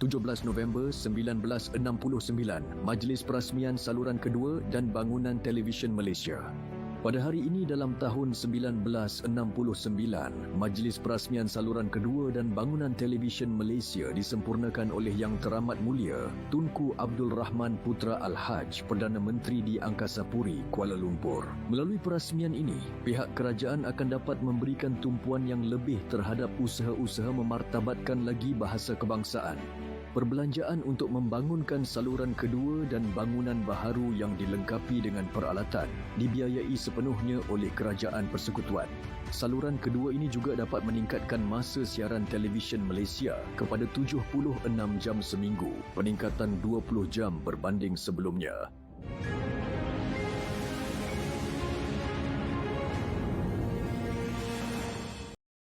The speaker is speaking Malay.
17 November 1969, Majlis Perasmian Saluran Kedua dan Bangunan Televisyen Malaysia. Pada hari ini dalam tahun 1969, Majlis Perasmian Saluran Kedua dan Bangunan Televisyen Malaysia disempurnakan oleh Yang Teramat Mulia Tunku Abdul Rahman Putra Al-Haj, Perdana Menteri di Angkasa Puri, Kuala Lumpur. Melalui perasmian ini, pihak kerajaan akan dapat memberikan tumpuan yang lebih terhadap usaha-usaha memartabatkan lagi bahasa kebangsaan Perbelanjaan untuk membangunkan saluran kedua dan bangunan baharu yang dilengkapi dengan peralatan dibiayai sepenuhnya oleh Kerajaan Persekutuan. Saluran kedua ini juga dapat meningkatkan masa siaran televisyen Malaysia kepada 76 jam seminggu, peningkatan 20 jam berbanding sebelumnya.